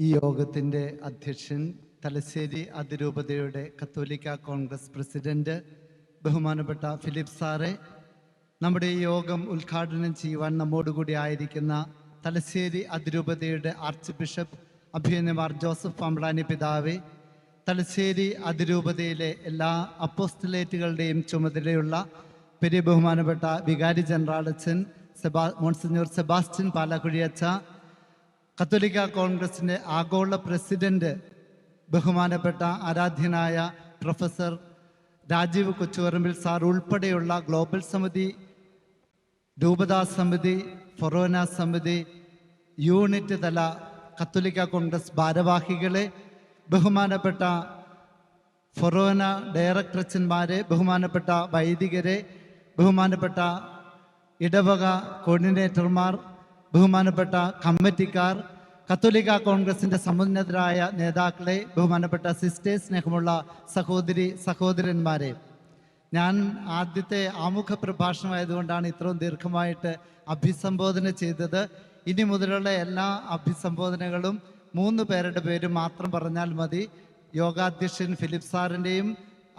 ഈ യോഗത്തിന്റെ അധ്യക്ഷൻ തലശ്ശേരി അതിരൂപതയുടെ കത്തോലിക്ക കോൺഗ്രസ് പ്രസിഡന്റ് ബഹുമാനപ്പെട്ട ഫിലിപ്പ് സാറെ നമ്മുടെ ഈ യോഗം ഉദ്ഘാടനം ചെയ്യുവാൻ നമ്മോടുകൂടി ആയിരിക്കുന്ന തലശ്ശേരി അതിരൂപതയുടെ ആർച്ച് ബിഷപ്പ് അഭിനന്ദമാർ ജോസഫ് പമ്പളാനി പിതാവെ തലശ്ശേരി അതിരൂപതയിലെ എല്ലാ അപ്പോസ്റ്റലേറ്റുകളുടെയും ചുമതലയുള്ള പെരിയ ബഹുമാനപ്പെട്ട വികാരി ജനറൽ അച്ഛൻ സെബാ മോൺസിഞ്ഞൂർ സെബാസ്റ്റ്യൻ പാലാക്കുഴിയച്ച കത്തോലിക്ക കോൺഗ്രസിന്റെ ആഗോള പ്രസിഡന്റ് ബഹുമാനപ്പെട്ട ആരാധ്യനായ പ്രൊഫസർ രാജീവ് കൊച്ചുപറമ്പിൽ സാർ ഉൾപ്പെടെയുള്ള ഗ്ലോബൽ സമിതി രൂപതാ സമിതി ഫൊറോന സമിതി യൂണിറ്റ് തല കത്തോലിക്ക കോൺഗ്രസ് ഭാരവാഹികളെ ബഹുമാനപ്പെട്ട ഫൊറോന ഡയറക്ടറച്ചന്മാരെ ബഹുമാനപ്പെട്ട വൈദികരെ ബഹുമാനപ്പെട്ട ഇടവക കോർഡിനേറ്റർമാർ ബഹുമാനപ്പെട്ട കമ്മിറ്റിക്കാർ കത്തോലിക്ക കോൺഗ്രസിന്റെ സമുന്നതരായ നേതാക്കളെ ബഹുമാനപ്പെട്ട സിസ്റ്റേഴ്സ് സ്നേഹമുള്ള സഹോദരി സഹോദരന്മാരെ ഞാൻ ആദ്യത്തെ ആമുഖ പ്രഭാഷണമായതുകൊണ്ടാണ് ഇത്രയും ദീർഘമായിട്ട് അഭിസംബോധന ചെയ്തത്. ഇനി മുതലുള്ള എല്ലാ അഭിസംബോധനകളും മൂന്ന് പേരുടെ പേര് മാത്രം പറഞ്ഞാൽ മതി. യോഗാധ്യക്ഷൻ ഫിലിപ്പ് സാറിന്റെയും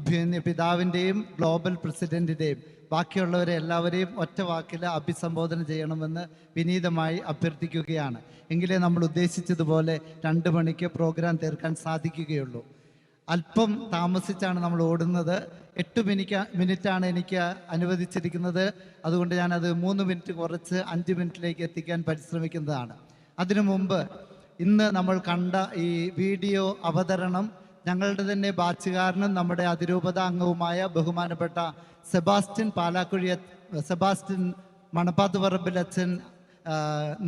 അഭ്യുന്ന പിതാവിന്റെയും ഗ്ലോബൽ പ്രസിഡന്റിന്റെയും ബാക്കിയുള്ളവരെ എല്ലാവരെയും ഒറ്റ വാക്കിൽ അഭിസംബോധന ചെയ്യണമെന്ന് വിനീതമായി അഭ്യർത്ഥിക്കുകയാണ്. എങ്കിലേ നമ്മൾ ഉദ്ദേശിച്ചതുപോലെ രണ്ട് മണിക്ക് പ്രോഗ്രാം തീർക്കാൻ സാധിക്കുകയുള്ളൂ. അല്പം താമസിച്ചാണ് നമ്മൾ ഓടുന്നത്. എട്ട് മിനിറ്റ് മിനിറ്റാണ് എനിക്ക് അനുവദിച്ചിരിക്കുന്നത്. അതുകൊണ്ട് ഞാനത് മൂന്ന് മിനിറ്റ് കുറച്ച് അഞ്ച് മിനിറ്റിലേക്ക് എത്തിക്കാൻ പരിശ്രമിക്കുന്നതാണ്. അതിനു മുമ്പ് ഇന്ന് നമ്മൾ കണ്ട ഈ വീഡിയോ അവതരണം ഞങ്ങളുടെ തന്നെ ബാച്ചുകാരനും നമ്മുടെ അതിരൂപത അംഗവുമായ ബഹുമാനപ്പെട്ട സെബാസ്റ്റ്യൻ പാലാക്കുഴി സെബാസ്റ്റ്യൻ മണപ്പാത്ത് പറമ്പിൽ അച്ഛൻ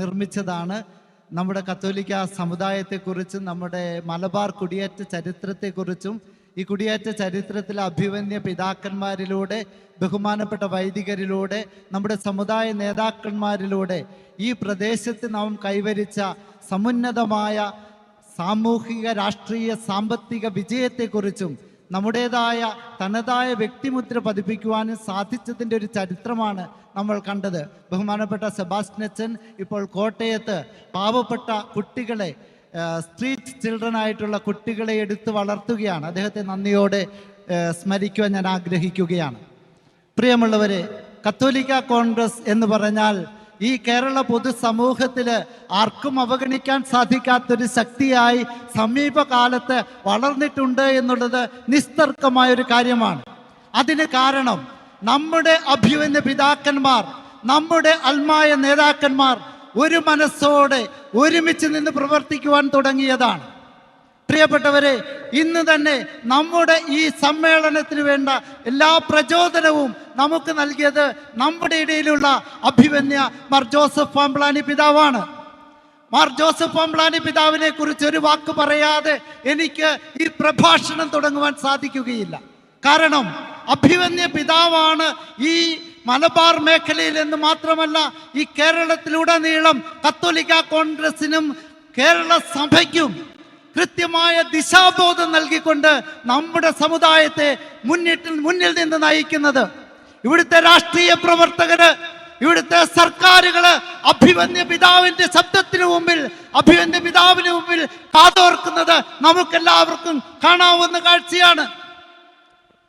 നിർമ്മിച്ചതാണ്. നമ്മുടെ കത്തോലിക്ക സമുദായത്തെക്കുറിച്ചും നമ്മുടെ മലബാർ കുടിയേറ്റ ചരിത്രത്തെക്കുറിച്ചും ഈ കുടിയേറ്റ ചരിത്രത്തിലെ അഭിമന്യ പിതാക്കന്മാരിലൂടെ ബഹുമാനപ്പെട്ട വൈദികരിലൂടെ നമ്മുടെ സമുദായ നേതാക്കന്മാരിലൂടെ ഈ പ്രദേശത്ത് നാം കൈവരിച്ച സമുന്നതമായ സാമൂഹിക രാഷ്ട്രീയ സാമ്പത്തിക വിജയത്തെക്കുറിച്ചും നമ്മുടേതായ തനതായ വ്യക്തിമുദ്ര പതിപ്പിക്കുവാനും സാധിച്ചതിന്റെ ഒരു ചരിത്രമാണ് നമ്മൾ കണ്ടത്. ബഹുമാനപ്പെട്ട സെബാസ്റ്റ്യൻ ഇപ്പോൾ കോട്ടയത്ത് പാവപ്പെട്ട കുട്ടികളെ സ്ട്രീറ്റ് ചിൽഡ്രൻ ആയിട്ടുള്ള കുട്ടികളെ എടുത്തു വളർത്തുകയാണ്. അദ്ദേഹത്തെ നന്ദിയോടെ സ്മരിക്കുവാൻ ഞാൻ ആഗ്രഹിക്കുകയാണ്. പ്രിയമുള്ളവരെ കത്തോലിക്ക കോൺഗ്രസ് എന്ന് പറഞ്ഞാൽ ഈ കേരള പൊതുസമൂഹത്തിൽ ആർക്കും അവഗണിക്കാൻ സാധിക്കാത്തൊരു ശക്തിയായി സമീപകാലത്ത് വളർന്നിട്ടുണ്ട് എന്നുള്ളത് നിസ്തർക്കമായ ഒരു കാര്യമാണ്. അതിന് കാരണം നമ്മുടെ അഭ്യുവിന് പിതാക്കന്മാർ നമ്മുടെ അൽമായ നേതാക്കന്മാർ ഒരു മനസ്സോടെ ഒരുമിച്ച് നിന്ന് പ്രവർത്തിക്കുവാൻ തുടങ്ങിയതാണ്. പ്രിയപ്പെട്ടവരെ ഇന്ന് തന്നെ നമ്മുടെ ഈ സമ്മേളനത്തിന് വേണ്ട എല്ലാ പ്രചോദനവും നമുക്ക് നൽകിയത് നമ്മുടെ ഇടയിലുള്ള അഭിമന്യ മാർ ജോസഫ് പാമ്പ്ലാനി പിതാവാണ്. മാർ ജോസഫ് പാമ്പ്ലാനി പിതാവിനെ കുറിച്ച് ഒരു വാക്ക് പറയാതെ എനിക്ക് ഈ പ്രഭാഷണം തുടങ്ങുവാൻ സാധിക്കുകയില്ല. കാരണം അഭിമന്യ പിതാവാണ് ഈ മലബാർ മേഖലയിൽ എന്ന് മാത്രമല്ല ഈ കേരളത്തിലുടനീളം കത്തോലിക്ക കോൺഗ്രസിനും കേരള സഭയ്ക്കും കൃത്യമായ ദിശാബോധം നൽകിക്കൊണ്ട് നമ്മുടെ സമുദായത്തെ മുന്നിട്ട് മുന്നിൽ നിന്ന് നയിക്കുന്നത്. ഇവിടുത്തെ രാഷ്ട്രീയ പ്രവർത്തകര് ഇവിടുത്തെ സർക്കാരുകൾ അഭിമന്യ പിതാവിന്റെ ശബ്ദത്തിന് മുമ്പിൽ അഭിമന്യ പിതാവിന് മുമ്പിൽ കാതോർക്കുന്നത് നമുക്കെല്ലാവർക്കും കാണാവുന്ന കാഴ്ചയാണ്.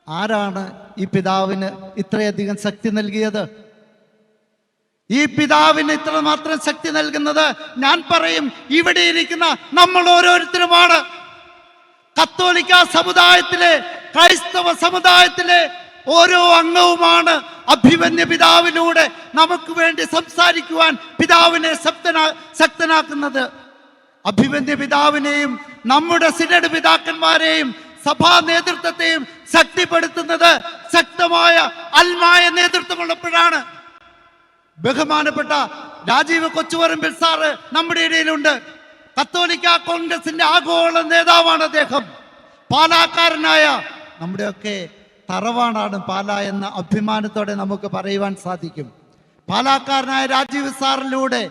ആരാണ് ഈ പിതാവിന് ഇത്രയധികം ശക്തി നൽകിയത്? ഈ പിതാവിന് ഇത്രമാത്രം ശക്തി നൽകുന്നത് ഞാൻ പറയും ഇവിടെ ഇരിക്കുന്ന നമ്മൾ ഓരോരുത്തരുമാണ്. കത്തോലിക്ക സമുദായത്തിലെ ക്രൈസ്തവ സമുദായത്തിലെ ഓരോ അംഗവുമാണ്. അഭിമന്യ പിതാവിലൂടെ നമുക്ക് വേണ്ടി സംസാരിക്കുവാൻ പിതാവിനെ ശക്തനാ ശക്തനാക്കുന്നത്. അഭിമന്യ പിതാവിനെയും നമ്മുടെ സിനഡ് പിതാക്കന്മാരെയും സഭാ നേതൃത്വത്തെയും ശക്തിപ്പെടുത്തുന്നത് ശക്തമായ അൽമായ നേതൃത്വമുള്ളപ്പോഴാണ്. ബഹുമാനപ്പെട്ട രാജീവ് കൊച്ചുവരമ്പിൽ സാറ് നമ്മുടെ ഇടയിലുണ്ട്. കത്തോലിക്ക കോൺഗ്രസിന്റെ ആഗോള നേതാവാണ് അദ്ദേഹം. പാലാക്കാരനായ നമ്മുടെയൊക്കെ തറവാടാണ് പാല എന്ന അഭിമാനത്തോടെ നമുക്ക് പറയുവാൻ സാധിക്കും. പാലാക്കാരനായ രാജീവ് സാറിലൂടെ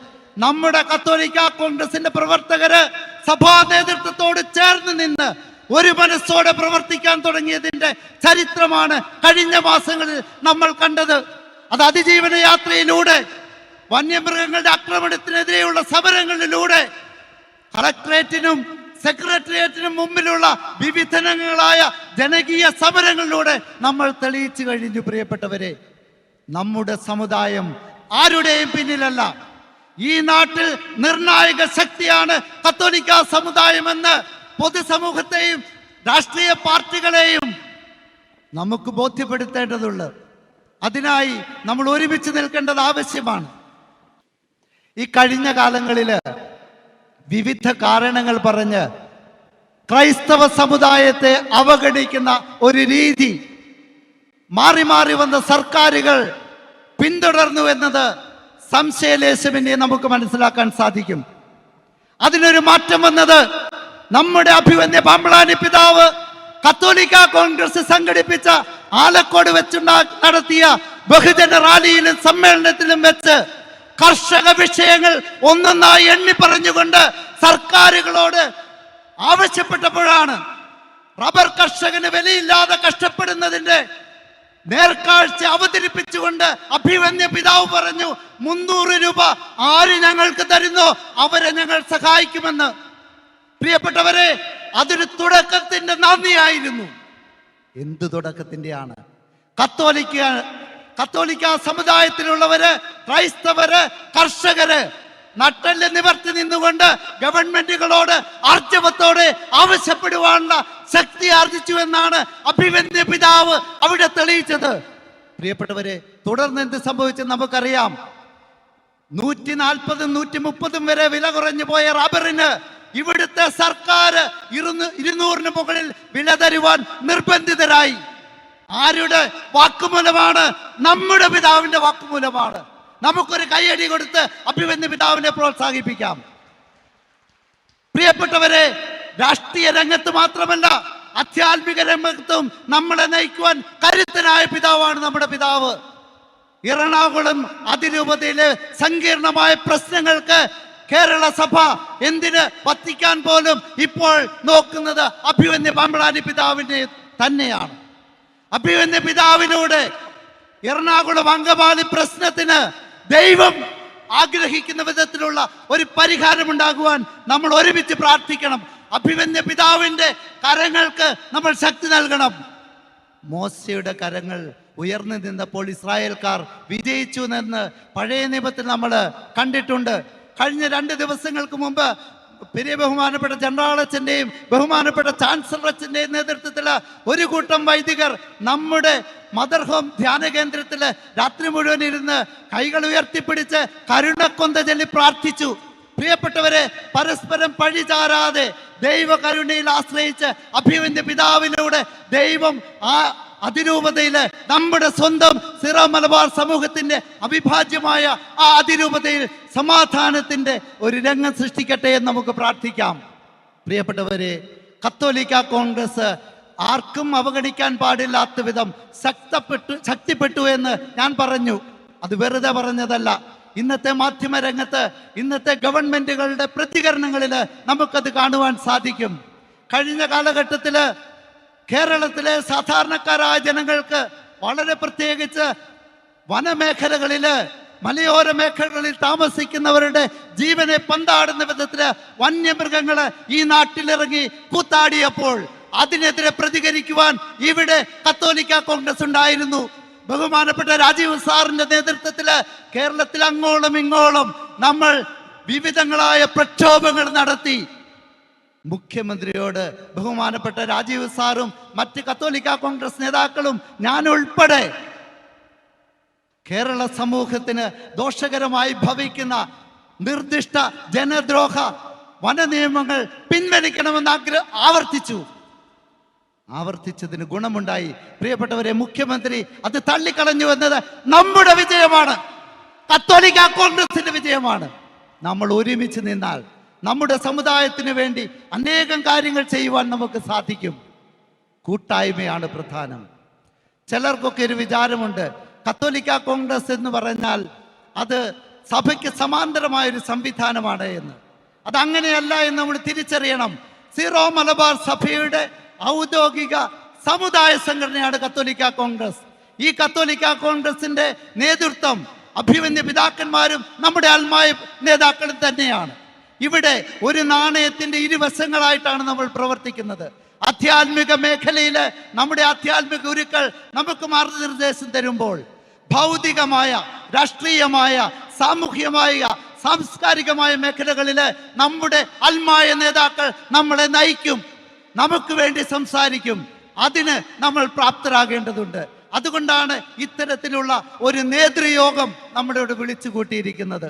നമ്മുടെ കത്തോലിക്ക കോൺഗ്രസിന്റെ പ്രവർത്തകര് സഭാ നേതൃത്വത്തോട് ചേർന്ന് നിന്ന് ഒരു മനസ്സോടെ പ്രവർത്തിക്കാൻ തുടങ്ങിയതിന്റെ ചരിത്രമാണ് കഴിഞ്ഞ മാസങ്ങളിൽ നമ്മൾ കണ്ടത്. അത് അതിജീവന യാത്രയിലൂടെ വന്യമൃഗങ്ങളുടെ ആക്രമണത്തിനെതിരെയുള്ള സമരങ്ങളിലൂടെ കളക്ടറേറ്റിനും സെക്രട്ടേറിയറ്റിനും മുമ്പിലുള്ള വിവിധങ്ങളായ ജനകീയ സമരങ്ങളിലൂടെ നമ്മൾ തെളിയിച്ചു കഴിഞ്ഞു പ്രിയപ്പെട്ടവരെ. നമ്മുടെ സമുദായം ആരുടെയും പിന്നിലല്ല. ഈ നാട്ടിൽ നിർണായക ശക്തിയാണ് കത്തോലിക്ക സമുദായമെന്ന് പൊതുസമൂഹത്തെയും രാഷ്ട്രീയ പാർട്ടികളെയും നമുക്ക് ബോധ്യപ്പെടുത്തേണ്ടതുണ്ട്. അതിനായി നമ്മൾ ഒരുമിച്ച് നിൽക്കേണ്ടത് ആവശ്യമാണ്. ഈ കഴിഞ്ഞ കാലങ്ങളിൽ വിവിധ കാരണങ്ങൾ പറഞ്ഞ് ക്രൈസ്തവ സമുദായത്തെ അവഗണിക്കുന്ന ഒരു രീതി മാറി മാറി വന്ന സർക്കാരുകൾ പിന്തുടർന്നു എന്നത് സംശയലേശമിനെ നമുക്ക് മനസ്സിലാക്കാൻ സാധിക്കും. അതിനൊരു മാറ്റം വന്നത് നമ്മുടെ അഭിവന്യ പാമ്പളാനി പിതാവ് കത്തോലിക്ക കോൺഗ്രസ് സംഘടിപ്പിച്ച ആലക്കോട് വെച്ചുണ്ടാ നടത്തിയ ബഹുജന റാലിയിലും സമ്മേളനത്തിലും വെച്ച് കർഷക വിഷയങ്ങൾ ഒന്നൊന്നായി എണ്ണി പറഞ്ഞുകൊണ്ട് സർക്കാരുകളോട് ആവശ്യപ്പെട്ടപ്പോഴാണ് റബ്ബർ കർഷകന് വിലയില്ലാതെ കഷ്ടപ്പെടുന്നതിന്റെ നേർക്കാഴ്ച അവതരിപ്പിച്ചുകൊണ്ട് അഭിവന്യ പിതാവ് പറഞ്ഞു മുന്നൂറ് രൂപ ആര് ഞങ്ങൾക്ക് തരുന്നു? അവരെ ഞങ്ങൾ സഹായിക്കുമെന്ന്. പ്രിയപ്പെട്ടവരെ അതൊരു തുടക്കത്തിന്റെ നന്ദിയായിരുന്നു. എന്ത് തുടക്കത്തിന്റെയാണ് കത്തോലിക്ക കത്തോലിക്ക സമുദായത്തിലുള്ളവര് ക്രൈസ്തവര് കർഷകര് നട്ടൽ നിവർത്തി നിന്നുകൊണ്ട് ഗവൺമെന്റുകളോട് ആർജവത്തോടെ ആവശ്യപ്പെടുവാനുള്ള ശക്തി ആർജിച്ചു എന്നാണ് അഭിവന്യ പിതാവ് അവിടെ തെളിയിച്ചത്. പ്രിയപ്പെട്ടവരെ തുടർന്ന് എന്ത് സംഭവിച്ചെന്ന് നമുക്കറിയാം. നൂറ്റി നാൽപ്പതും നൂറ്റി മുപ്പതും വരെ വില കുറഞ്ഞു പോയ റബ്ബറിന് ഇവിടുത്തെ സർക്കാർ ഇരുന്ന് ഇരുന്നൂറിന് മുകളിൽ വില തരുവാൻ നിർബന്ധിതരായി. ആരുടെ വാക്കുമൂലമാണ്? നമ്മുടെ പിതാവിന്റെ വാക്കുമൂലമാണ്. നമുക്കൊരു കൈയടി കൊടുത്ത് അഭിമന്യ പിതാവിനെ പ്രോത്സാഹിപ്പിക്കാം. പ്രിയപ്പെട്ടവരെ രാഷ്ട്രീയ രംഗത്ത് മാത്രമല്ല ആധ്യാത്മിക രംഗത്തും നമ്മളെ നയിക്കുവാൻ കരുത്തനായ പിതാവാണ് നമ്മുടെ പിതാവ്. എറണാകുളം അതിരൂപതയിലെ സങ്കീർണമായ പ്രശ്നങ്ങൾക്ക് കേരള സഭ എന്തിന് വത്തിക്കാൻ പോലും ഇപ്പോൾ നോക്കുന്നത് അഭിവന്യ പാമ്പളാനി പിതാവിനെ തന്നെയാണ്. അഭിവന്യ പിതാവിലൂടെ എറണാകുളം അങ്കമാലി പ്രശ്നത്തിന് ദൈവം ആഗ്രഹിക്കുന്ന വിധത്തിലുള്ള ഒരു പരിഹാരം ഉണ്ടാകുവാൻ നമ്മൾ ഒരുമിച്ച് പ്രാർത്ഥിക്കണം. അഭിവന്യ പിതാവിന്റെ കരങ്ങൾക്ക് നമ്മൾ ശക്തി നൽകണം. മോശയുടെ കരങ്ങൾ ഉയർന്നു നിന്നപ്പോൾ ഇസ്രായേൽക്കാർ വിജയിച്ചു എന്ന് പഴയ നിയമത്തിൽ നമ്മൾ കണ്ടിട്ടുണ്ട്. കഴിഞ്ഞ രണ്ട് ദിവസങ്ങൾക്ക് മുമ്പ് പെരിയ ബഹുമാനപ്പെട്ട ജനറാളച്ചന്റെയും ബഹുമാനപ്പെട്ട ചാൻസലറച്ചന്റെയും നേതൃത്വത്തിൽ ഒരു കൂട്ടം വൈദികർ നമ്മുടെ മദർ ഹോം ധ്യാന കേന്ദ്രത്തിൽ രാത്രി മുഴുവൻ ഇരുന്ന് കൈകൾ ഉയർത്തിപ്പിടിച്ച് കരുണക്കൊന്ത ചൊല്ലി പ്രാർത്ഥിച്ചു. പ്രിയപ്പെട്ടവരെ പരസ്പരം പഴിചാരാതെ ദൈവകരുണയിൽ ആശ്രയിച്ച് അഭിവന്യ പിതാവിലൂടെ ദൈവം ആ അതിരൂപതയിൽ നമ്മുടെ സ്വന്തം സിറ മലബാർ സമൂഹത്തിന്റെ അവിഭാജ്യമായ ആ അതിരൂപതയിൽ സമാധാനത്തിന്റെ ഒരു രംഗം സൃഷ്ടിക്കട്ടെ എന്ന് നമുക്ക് പ്രാർത്ഥിക്കാം. പ്രിയപ്പെട്ടവരെ കത്തോലിക്ക കോൺഗ്രസ് ആർക്കും അവഗണിക്കാൻ പാടില്ലാത്ത വിധം ശക്തപ്പെട്ടു ശക്തിപ്പെട്ടു എന്ന് ഞാൻ പറഞ്ഞു. അത് വെറുതെ പറഞ്ഞതല്ല. ഇന്നത്തെ മാധ്യമ രംഗത്ത് ഇന്നത്തെ ഗവൺമെന്റുകളുടെ പ്രതികരണങ്ങളിൽ നമുക്കത് കാണുവാൻ സാധിക്കും. കഴിഞ്ഞ കാലഘട്ടത്തിൽ കേരളത്തിലെ സാധാരണക്കാരായ ജനങ്ങൾക്ക് വളരെ പ്രത്യേകിച്ച് വനമേഖലകളിൽ മലയോര മേഖലകളിൽ താമസിക്കുന്നവരുടെ ജീവനെ പന്താടുന്ന വിധത്തിൽ വന്യമൃഗങ്ങൾ ഈ നാട്ടിലിറങ്ങി കൂത്താടിയപ്പോൾ അതിനെതിരെ പ്രതികരിക്കുവാൻ ഇവിടെ കത്തോലിക്ക കോൺഗ്രസ് ഉണ്ടായിരുന്നു. ബഹുമാനപ്പെട്ട രാജീവ് സാറിന്റെ നേതൃത്വത്തിൽ കേരളത്തിൽ അങ്ങോളം ഇങ്ങോളം നമ്മൾ വിവിധങ്ങളായ പ്രക്ഷോഭങ്ങൾ നടത്തി. മുഖ്യമന്ത്രിയോട് ബഹുമാനപ്പെട്ട രാജീവ് സാറും മറ്റ് കത്തോലിക്ക കോൺഗ്രസ് നേതാക്കളും ഞാൻ ഉൾപ്പെടെ കേരള സമൂഹത്തിന് ദോഷകരമായി ഭവിക്കുന്ന നിർദ്ദിഷ്ട ജനദ്രോഹ വന നിയമങ്ങൾ പിൻവലിക്കണമെന്ന് ആഗ്രഹ ആവർത്തിച്ചു. ആവർത്തിച്ചതിന് ഗുണമുണ്ടായി. പ്രിയപ്പെട്ടവരെ മുഖ്യമന്ത്രി അത് തള്ളിക്കളഞ്ഞു എന്നത് നമ്മുടെ വിജയമാണ്. കത്തോലിക്ക കോൺഗ്രസിന്റെ വിജയമാണ്. നമ്മൾ ഒരുമിച്ച് നിന്നാൽ നമ്മുടെ സമുദായത്തിന് വേണ്ടി അനേകം കാര്യങ്ങൾ ചെയ്യുവാൻ നമുക്ക് സാധിക്കും. കൂട്ടായ്മയാണ് പ്രധാനം. ചിലർക്കൊക്കെ ഒരു വിചാരമുണ്ട് കത്തോലിക്ക കോൺഗ്രസ് എന്ന് പറഞ്ഞാൽ അത് സഭയ്ക്ക് സമാന്തരമായൊരു സംവിധാനമാണ് എന്ന്. അതങ്ങനെയല്ല എന്ന് നമ്മൾ തിരിച്ചറിയണം. സീറോ മലബാർ സഭയുടെ ഔദ്യോഗിക സമുദായ സംഘടനയാണ് കത്തോലിക്ക കോൺഗ്രസ്. ഈ കത്തോലിക്ക കോൺഗ്രസിന്റെ നേതൃത്വം അഭിമന്യ പിതാക്കന്മാരും നമ്മുടെ ആത്മായ നേതാക്കളും തന്നെയാണ്. ഇവിടെ ഒരു നാണയത്തിന്റെ ഇരുവശങ്ങളായിട്ടാണ് നമ്മൾ പ്രവർത്തിക്കുന്നത്. ആധ്യാത്മിക മേഖലയിൽ നമ്മുടെ ആധ്യാത്മിക ഗുരുക്കൾ നമുക്ക് മാർഗനിർദ്ദേശം തരുമ്പോൾ ഭൗതികമായ രാഷ്ട്രീയമായ സാമൂഹ്യമായ സാംസ്കാരികമായ മേഖലകളിൽ നമ്മുടെ അൽമായ നേതാക്കൾ നമ്മളെ നയിക്കും നമുക്ക് വേണ്ടി സംസാരിക്കും. അതിന് നമ്മൾ പ്രാപ്തരാകേണ്ടതുണ്ട്. അതുകൊണ്ടാണ് ഇത്തരത്തിലുള്ള ഒരു നേതൃയോഗം നമ്മുടെ ഇവിടെ വിളിച്ചു കൂട്ടിയിരിക്കുന്നത്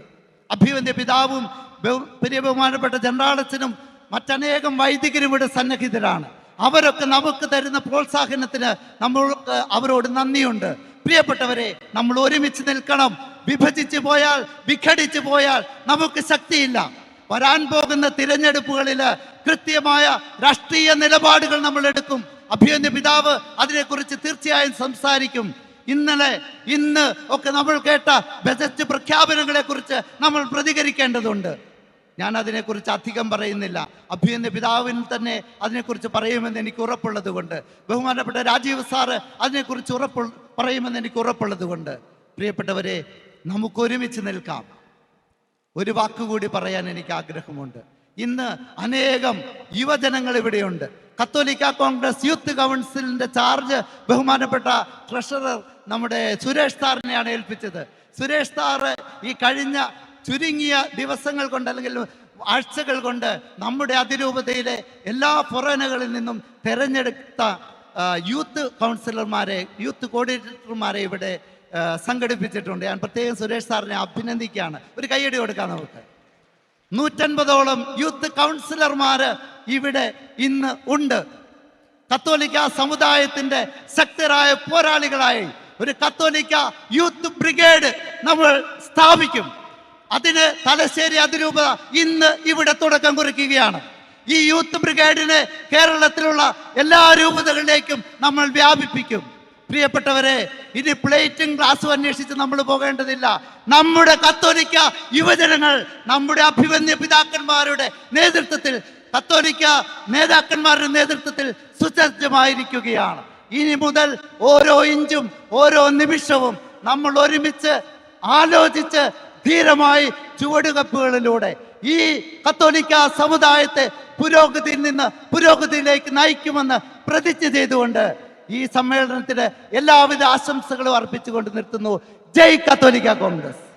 അഭിവന്യ പിതാവും പ്രിയ ബഹുമാനപ്പെട്ട ജനറാളച്ചനും മറ്റനേകം വൈദികരും ഇവിടെ സന്നിഹിതരാണ്. അവരൊക്കെ നമുക്ക് തരുന്ന പ്രോത്സാഹനത്തിന് നമ്മൾ അവരോട് നന്ദിയുണ്ട്. പ്രിയപ്പെട്ടവരെ നമ്മൾ ഒരുമിച്ച് നിൽക്കണം. വിഭജിച്ചു പോയാൽ വിഘടിച്ചു പോയാൽ നമുക്ക് ശക്തിയില്ല. വരാൻ പോകുന്ന തിരഞ്ഞെടുപ്പുകളിൽ കൃത്യമായ രാഷ്ട്രീയ നിലപാടുകൾ നമ്മൾ എടുക്കും. അഭിയന്യ പിതാവ് അതിനെക്കുറിച്ച് തീർച്ചയായും സംസാരിക്കും. ഇന്നലെ ഇന്ന് ഒക്കെ നമ്മൾ കേട്ട ബജറ്റ് പ്രഖ്യാപനങ്ങളെക്കുറിച്ച് നമ്മൾ പ്രതികരിക്കേണ്ടതുണ്ട്. ഞാൻ അതിനെക്കുറിച്ച് അധികം പറയുന്നില്ല. അഭ്യന്യ പിതാവിൽ തന്നെ അതിനെക്കുറിച്ച് പറയുമെന്ന് എനിക്ക് ഉറപ്പുള്ളത് കൊണ്ട് ബഹുമാനപ്പെട്ട രാജീവ് സാറ് അതിനെക്കുറിച്ച് ഉറപ്പു പറയുമെന്ന് എനിക്ക് ഉറപ്പുള്ളത് കൊണ്ട് പ്രിയപ്പെട്ടവരെ നമുക്കൊരുമിച്ച് നിൽക്കാം. ഒരു വാക്കുകൂടി പറയാൻ എനിക്ക് ആഗ്രഹമുണ്ട്. ഇന്ന് അനേകം യുവജനങ്ങൾ ഇവിടെയുണ്ട്. കത്തോലിക്ക കോൺഗ്രസ് യൂത്ത് കൗൺസിലിന്റെ ചാർജ് ബഹുമാനപ്പെട്ട ട്രഷറർ നമ്മുടെ സുരേഷ് സാറിനെയാണ് ഏൽപ്പിച്ചത്. സുരേഷ് സാറ് ഈ കഴിഞ്ഞ ചുരുങ്ങിയ ദിവസങ്ങൾ കൊണ്ട് അല്ലെങ്കിൽ ആഴ്ചകൾ കൊണ്ട് നമ്മുടെ അതിരൂപതയിലെ എല്ലാ ഫൊറേനകളിൽ നിന്നും തെരഞ്ഞെടുത്ത യൂത്ത് കൗൺസിലർമാരെ യൂത്ത് കോർഡിനേറ്റർമാരെ ഇവിടെ സംഘടിപ്പിച്ചിട്ടുണ്ട്. ഞാൻ പ്രത്യേകം സുരേഷ് സാറിനെ അഭിനന്ദിക്കുകയാണ്. ഒരു കൈയടി കൊടുക്കാം നമുക്ക്. നൂറ്റൻപതോളം യൂത്ത് കൗൺസിലർമാർ ഇവിടെ ഇന്ന് ഉണ്ട്. കത്തോലിക്ക സമുദായത്തിന്റെ ശക്തരായ പോരാളികളായി ഒരു കത്തോലിക്ക യൂത്ത് ബ്രിഗേഡ് നമ്മൾ സ്ഥാപിക്കും. അതിന് തലശ്ശേരി അതിരൂപത ഇന്ന് ഇവിടെ തുടക്കം കുറിക്കുകയാണ്. ഈ യൂത്ത് ബ്രിഗേഡിനെ കേരളത്തിലുള്ള എല്ലാ രൂപതകളിലേക്കും നമ്മൾ വ്യാപിപ്പിക്കും. പ്രിയപ്പെട്ടവരെ ഇനി പ്ലേറ്റും ഗ്ലാസും അന്വേഷിച്ച് നമ്മൾ പോകേണ്ടതില്ല. നമ്മുടെ കത്തോലിക്ക യുവജനങ്ങൾ നമ്മുടെ അഭിമന്യ പിതാക്കന്മാരുടെ നേതൃത്വത്തിൽ കത്തോലിക്ക നേതാക്കന്മാരുടെ നേതൃത്വത്തിൽ സുസജ്ജമായിരിക്കുകയാണ്. ഇനി മുതൽ ഓരോ ഇഞ്ചും ഓരോ നിമിഷവും നമ്മൾ ഒരുമിച്ച് ആലോചിച്ച് ധീരമായി ചുവടുകപ്പുകളിലൂടെ ഈ കത്തോലിക്ക സമുദായത്തെ പുരോഗതിയിൽ നിന്ന് പുരോഗതിയിലേക്ക് നയിക്കുമെന്ന് പ്രതിജ്ഞ ചെയ്തുകൊണ്ട് ഈ സമ്മേളനത്തിന് എല്ലാവിധ ആശംസകളും അർപ്പിച്ചുകൊണ്ട് നിർത്തുന്നു. ജയ് കത്തോലിക്ക കോൺഗ്രസ്.